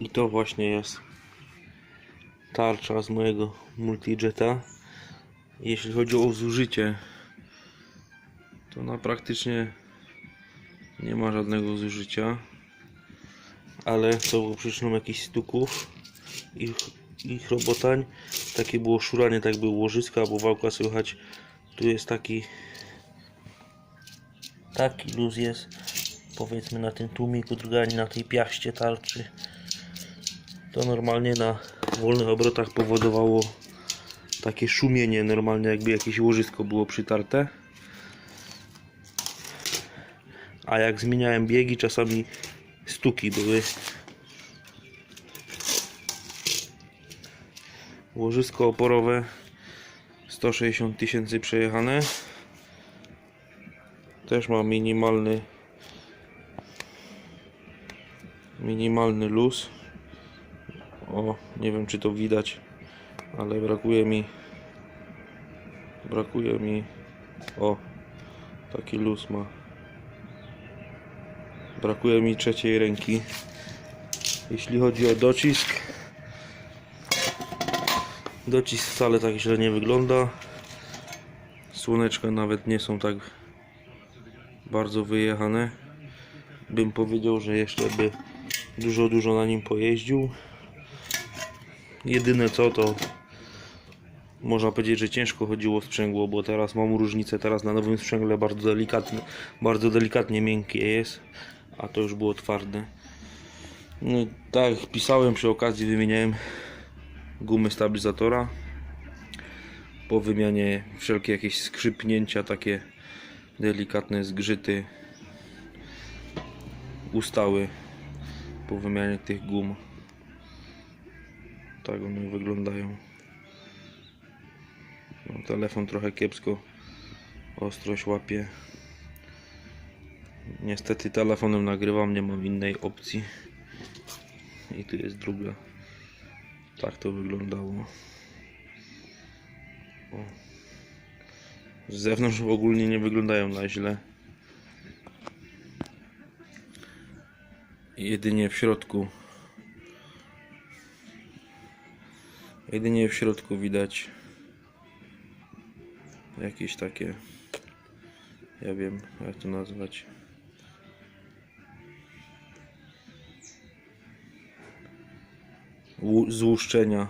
I to właśnie jest tarcza z mojego multijeta. Jeśli chodzi o zużycie, to na praktycznie nie ma żadnego zużycia. Ale co było przyczyną jakichś stuków ich, ich robotań. Takie było szuranie, tak było łożyska, bo wałka słychać. Tu jest taki taki luz jest powiedzmy na tym tłumiku drgani, na tej piaście tarczy to normalnie na wolnych obrotach powodowało takie szumienie, normalnie jakby jakieś łożysko było przytarte. A jak zmieniałem biegi, czasami stuki były. Łożysko oporowe 160 tysięcy przejechane. Też ma minimalny minimalny luz. O, nie wiem czy to widać, ale brakuje mi brakuje mi o taki luz ma. Brakuje mi trzeciej ręki. Jeśli chodzi o docisk, docisk wcale tak źle nie wygląda. Słoneczka nawet nie są tak bardzo wyjechane. Bym powiedział, że jeszcze by dużo, dużo na nim pojeździł. Jedyne co to można powiedzieć, że ciężko chodziło sprzęgło, bo teraz mam różnicę. Teraz na nowym sprzęgle bardzo delikatnie, bardzo delikatnie miękkie jest, a to już było twarde. No, tak jak pisałem przy okazji, wymieniałem gumy stabilizatora. Po wymianie wszelkie jakieś skrzypnięcia, takie delikatne zgrzyty ustały po wymianie tych gum. Tak one wyglądają. No, telefon trochę kiepsko ostrość łapie. Niestety telefonem nagrywam, nie mam innej opcji. I tu jest druga. Tak to wyglądało. O. Z zewnątrz ogólnie nie wyglądają na źle. Jedynie w środku. Jedynie w środku widać jakieś takie. Ja wiem, jak to nazwać. Łu- Złuszczenia